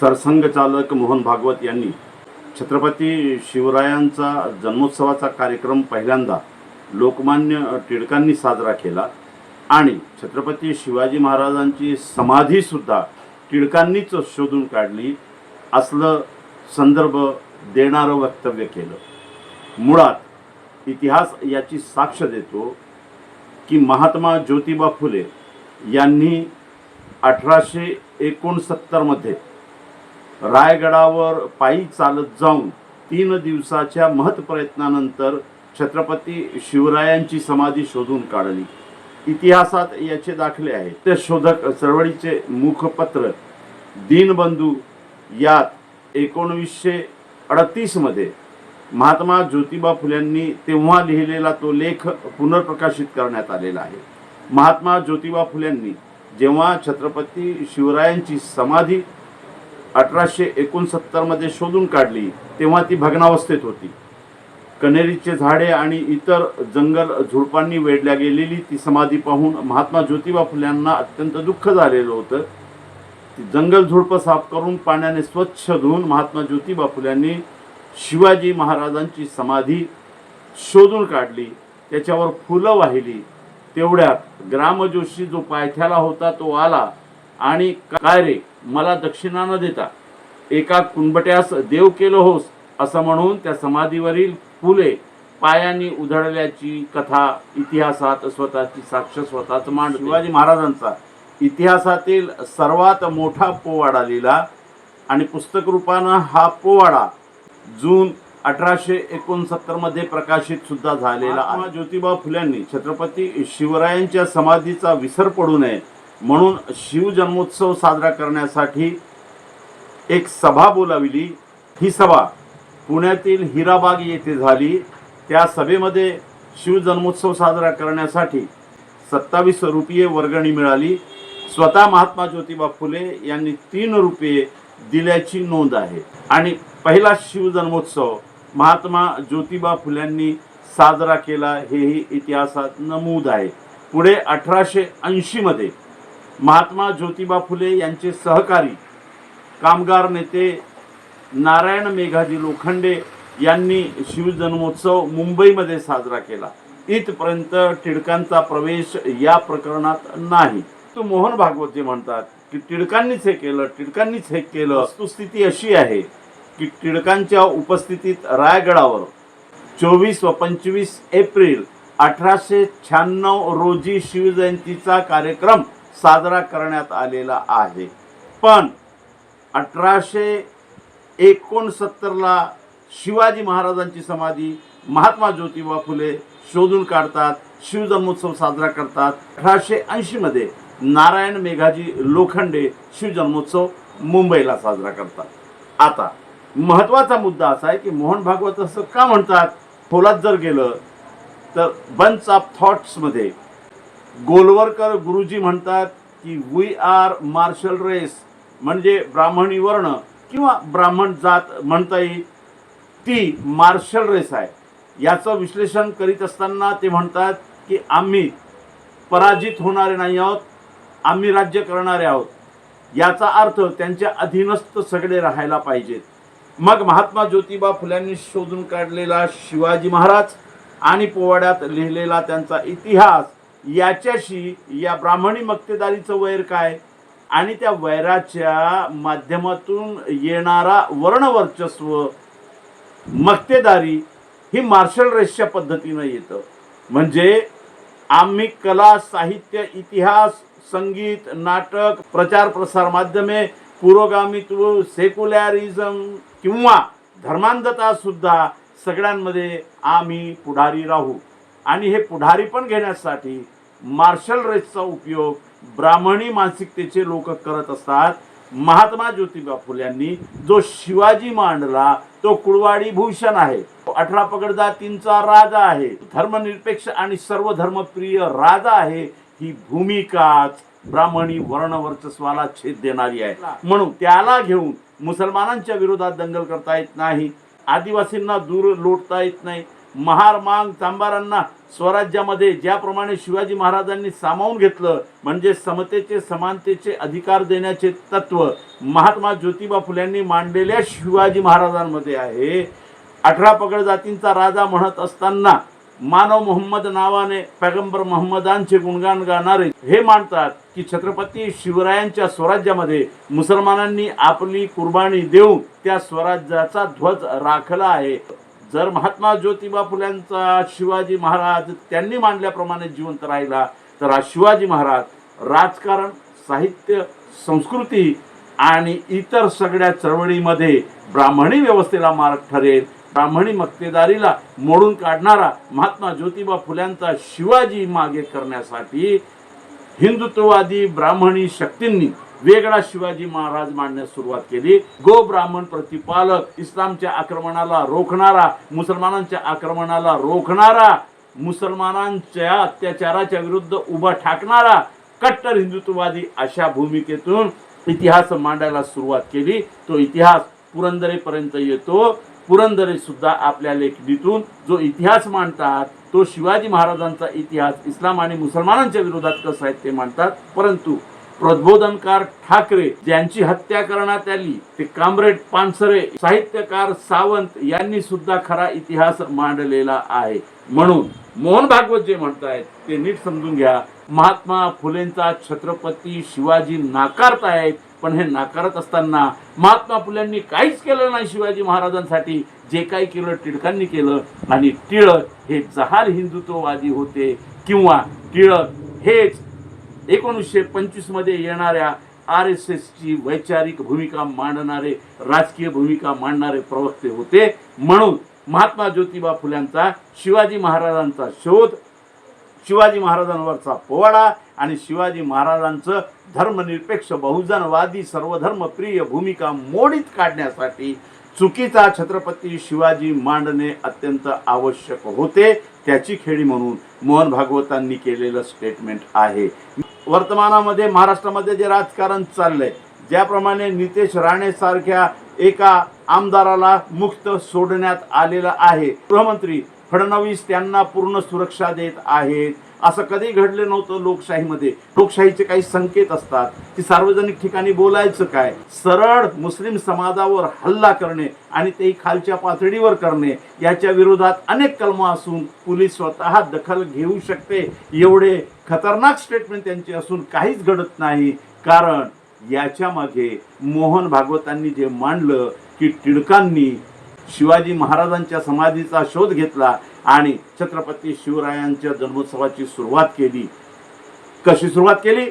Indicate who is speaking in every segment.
Speaker 1: सरसंघचालक मोहन भागवत यांनी छत्रपती शिवरायांचा जन्मोत्सवाचा कार्यक्रम पहिल्यांदा लोकमान्य टिळकांनी साजरा केला आणि छत्रपती शिवाजी महाराजांची समाधीसुद्धा टिळकांनीच शोधून काढली असलं संदर्भ देणारं वक्तव्य केलं. मुळात इतिहास याची साक्ष देतो की महात्मा ज्योतिबा फुले यांनी अठराशे एकोणसत्तरमध्ये रायगडावर पायी चालत जाऊन तीन दिवसाच्या महत्प्रयत्नानंतर छत्रपती शिवरायांची समाधी शोधून काढली. इतिहासात याचे दाखले आहेत. ते शोधक चळवळीचे मुखपत्र दीनबंधू यात एकोणवीसशे अडतीसमध्ये महात्मा ज्योतिबा फुल्यांनी तेव्हा लिहिलेला तो लेख पुनर्प्रकाशित करण्यात आलेला आहे. महात्मा ज्योतिबा फुल्यांनी जेव्हा छत्रपती शिवरायांची समाधी अठराशे एकोणसत्तरमध्ये शोधून काढली तेव्हा ती भग्नावस्थेत होती. कनेरीचे झाडे आणि इतर जंगल झुडपांनी वेढल्या गेलेली ती समाधी पाहून महात्मा ज्योतिबा फुल्यांना अत्यंत दुःख झालेलं होतं. ती जंगल झुडपं साफ करून पाण्याने स्वच्छ धुवून महात्मा ज्योतिबा फुल्यांनी शिवाजी महाराजांची समाधी शोधून काढली. त्याच्यावर फुलं वाहिली. तेवढ्यात ग्रामजोशी जो पायथ्याला होता तो आला. आणि काय रे? मला दक्षिणा न देता. एका कुंबट्यास देव केलं होस असं म्हणून त्या समाधीवरील फुले पायाने उधळल्याची कथा इतिहासात स्वतःची साक्ष स्वतःच मांड शिवाजी महाराजांचा. इतिहासातील सर्वात मोठा पोवाडा लिहिला आणि पुस्तक रूपानं हा पोवाडा जून अठराशे एकोणसत्तरमध्ये प्रकाशित सुद्धा झालेला ज्योतिबा फुल्यांनी छत्रपती शिवरायांच्या समाधीचा विसर पडू नये म्हणून शिवजन्मोत्सव साजरा करण्यासाठी एक सभा बोलाविली. ही सभा पुण्यातील हिराबाग येथे झाली. त्या सभेमध्ये शिवजन्मोत्सव साजरा करण्यासाठी सत्तावीस रुपये वर्गणी मिळाली. स्वतः महात्मा ज्योतिबा फुले यांनी तीन रुपये दिल्याची नोंद आहे. आणि पहिला शिवजन्मोत्सव महात्मा ज्योतिबा फुल्यांनी साजरा केला. हेही इतिहासात नमूद आहे. पुढे अठराशे ऐंशीमध्ये महात्मा ज्योतिबा फुले यांचे सहकारी कामगार नेते नारायण मेघाजी लोखंडे यांनी शिवजन्मोत्सव मुंबईमध्ये साजरा केला. इथपर्यंत टिळकांचा प्रवेश या प्रकरणात नाही. तो मोहन भागवत जे म्हणतात की टिळकांनीच हे केलं टिळकांनीच हे केलं. वस्तुस्थिती अशी आहे की टिळकांच्या उपस्थितीत रायगडावर चोवीस व पंचवीस एप्रिल अठराशे शहाण्णव रोजी शिवजयंतीचा कार्यक्रम साजरा करण्यात आलेला आहे. पण अठराशे एकोणसत्तरला शिवाजी महाराजांची समाधी महात्मा ज्योतिबा फुले शोधून काढतात शिवजन्मोत्सव साजरा करतात. अठराशे ऐंशीमध्ये नारायण मेघाजी लोखंडे शिवजन्मोत्सव मुंबईला साजरा करतात. आता महत्त्वाचा मुद्दा असा आहे की मोहन भागवत असं का म्हणतात? खोलात जर गेलं तर बंच ऑफ थॉट्समध्ये गोलवरकर गुरुजी म्हणतात की वी आर मार्शल रेस म्हणजे ब्राह्मणी वर्ण किंवा ब्राह्मण जात म्हणता येईल ती मार्शल रेस आहे. याचं विश्लेषण करीत असताना ते म्हणतात की आम्ही पराजित होणारे नाही आहोत आम्ही राज्य करणारे आहोत. याचा अर्थ त्यांच्या अधीनस्थ सगळे राहायला पाहिजेत. मग महात्मा ज्योतिबा फुल्यांनी शोधून काढलेला शिवाजी महाराज आणि पोवाड्यात लिहिलेला त्यांचा इतिहास याच्याशी या ब्राह्मणी मक्तेदारीचं वैर काय? आणि त्या वैराच्या माध्यमातून येणारा वर्णवर्चस्व मक्तेदारी ही मार्शल रेसच्या पद्धतीनं येतं. म्हणजे आम्ही कला साहित्य इतिहास संगीत नाटक प्रचार प्रसार माध्यमे पुरोगामित्व सेक्युलॅरिझम किंवा धर्मांधता सुद्धा सगळ्यांमध्ये आम्ही पुढारी राहू. आणि हे पुढारी पण घेण्यासाठी मार्शल रेसचा उपयोग ब्राह्मणी मानसिकतेचे लोक करत असतात. महात्मा ज्योतिबा फुल्यांनी जो शिवाजी मांडला तो कुळवाडी भूषण आहे. तो अठरा पगड जातींचा राजा आहे. धर्मनिरपेक्ष आणि सर्व धर्मप्रिय राजा आहे. ही भूमिकाच ब्राह्मणी वर्ण वर्चस्वाला छेद देणारी आहे. म्हणून त्याला घेऊन मुसलमानांच्या विरोधात दंगल करता येत नाही. आदिवासींना दूर लोटता येत नाही. महार मांग चांबारांना स्वराज्यामध्ये ज्याप्रमाणे शिवाजी महाराजांनी सामावून घेतलं म्हणजे समतेचे समानतेचे अधिकार देण्याचे तत्व महात्मा ज्योतिबा फुल्यांनी मांडलेल्या शिवाजी महाराजांमध्ये आहे. अठरा पगड जातींचा राजा म्हणत असताना मानव मोहम्मद नावाने पैगंबर मोहम्मदांचे गुणगान गाणारे हे मानतात की छत्रपती शिवरायांच्या स्वराज्यामध्ये मुसलमानांनी आपली कुर्बानी देऊन त्या स्वराज्याचा ध्वज राखला आहे. जर महात्मा ज्योतिबा फुल्यांचा शिवाजी महाराज त्यांनी मांडल्याप्रमाणे जिवंत राहिला तर हा शिवाजी महाराज राजकारण साहित्य संस्कृती आणि इतर सगळ्या चळवळीमध्ये ब्राह्मणी व्यवस्थेला मार्ग ठरेल ब्राह्मणी मक्तेदारीला मोडून काढणारा महात्मा ज्योतिबा फुल्यांचा शिवाजी मागे करण्यासाठी हिंदुत्ववादी ब्राह्मणी शक्तींनी वेगळा शिवाजी महाराज मांडण्यास सुरुवात केली. गो ब्राह्मण प्रतिपालक इस्लामच्या आक्रमणाला रोखणारा मुसलमानांच्या आक्रमणाला रोखणारा मुसलमानांच्या अत्याचाराच्या विरुद्ध उभा ठाकणारा कट्टर हिंदुत्ववादी अशा भूमिकेतून इतिहास मांडायला सुरुवात केली. तो इतिहास पुरंदरेपर्यंत येतो. पुरंदरे सुद्धा आपल्या लेखणीतून जो इतिहास मांडतात तो शिवाजी महाराजांचा इतिहास इस्लाम आणि मुसलमानांच्या विरोधात कसा आहे ते मांडतात. परंतु प्रबोधनकार ठाकरे ज्यांची हत्या करण्यात आली ते कामरेड पानसरे साहित्यकार सावंत यांनी सुद्धा खरा इतिहास मांडलेला आहे. म्हणून मोहन भागवत जे म्हणतायत ते नीट समजून घ्या. महात्मा फुलेंचा छत्रपती शिवाजी नाकारतायत पण हे नाकारत असताना महात्मा फुल्यांनी काहीच केलं नाही शिवाजी महाराजांसाठी. जे काही केलं टिळकांनी केलं आणि टिळक हे जहाल हिंदुत्ववादी होते किंवा टिळक हेच एकोणीसशे पंचवीसमध्ये येणाऱ्या आर एस एसची वैचारिक भूमिका मांडणारे राजकीय भूमिका मांडणारे प्रवक्ते होते. म्हणून महात्मा ज्योतिबा फुल्यांचा शिवाजी महाराजांचा शोध शिवाजी महाराजांवरचा पोवाडा आणि शिवाजी महाराजांचं धर्मनिरपेक्ष बहुजनवादी सर्वधर्मप्रिय भूमिका मोडीत काढण्यासाठी चुकीचा छत्रपती शिवाजी मांडणे अत्यंत आवश्यक होते. त्याची खेळी म्हणून मोहन भागवतांनी केलेलं स्टेटमेंट आहे. वर्तमानामध्ये महाराष्ट्रामध्ये जे राजकारण चाललंय ज्याप्रमाणे नितेश राणे सारख्या एका आमदाराला मुक्त सोडण्यात आलेलं आहे. गृहमंत्री फडणवीस त्यांना पूर्ण सुरक्षा देत आहेत. असं कधी घडलं नव्हतं लोकशाहीमध्ये. लोकशाहीचे काही संकेत असतात की सार्वजनिक ठिकाणी बोलायचं काय? सरळ मुस्लिम समाजावर हल्ला करणे आणि तेही खालच्या पातळीवर करणे याच्या विरोधात अनेक कलमं असून पोलीस स्वतः दखल घेऊ शकते. एवढे खतरनाक स्टेटमेंट त्यांचे असून काहीच घडत नाही. कारण याच्या मागे मोहन भागवतांनी जे मांडलं की टिळकांनी शिवाजी महाराजांच्या समाधीचा शोध घेतला आणि छत्रपती शिवरायांच्या जन्मोत्सवाची सुरुवात केली. कशी सुरुवात केली?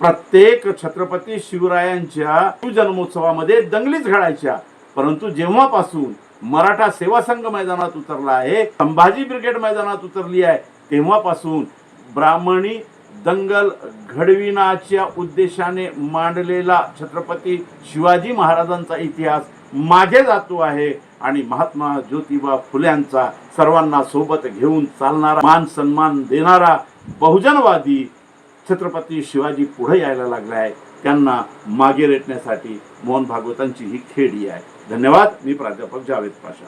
Speaker 1: प्रत्येक छत्रपती शिवरायांच्या जन्मोत्सवामध्ये दंगलीच घडायच्या. परंतु जेव्हापासून मराठा सेवा संघ मैदानात उतरला आहे संभाजी ब्रिगेड मैदानात उतरली आहे तेव्हापासून ब्राह्मणी दंगल घडविण्याच्या उद्देशाने मांडलेला छत्रपती शिवाजी महाराजांचा इतिहास मागे जातो आहे आणि महात्मा ज्योतिबा फुल्यांचा सर्वांना सोबत घेऊन चालणारा मान सन्मान देणारा बहुजनवादी छत्रपती शिवाजी पुढे यायला लागला आहे त्यांना मागे रेटण्यासाठी मोहन भागवतांची ही खेडी आहे. धन्यवाद. मी प्राध्यापक जावेद पाशा.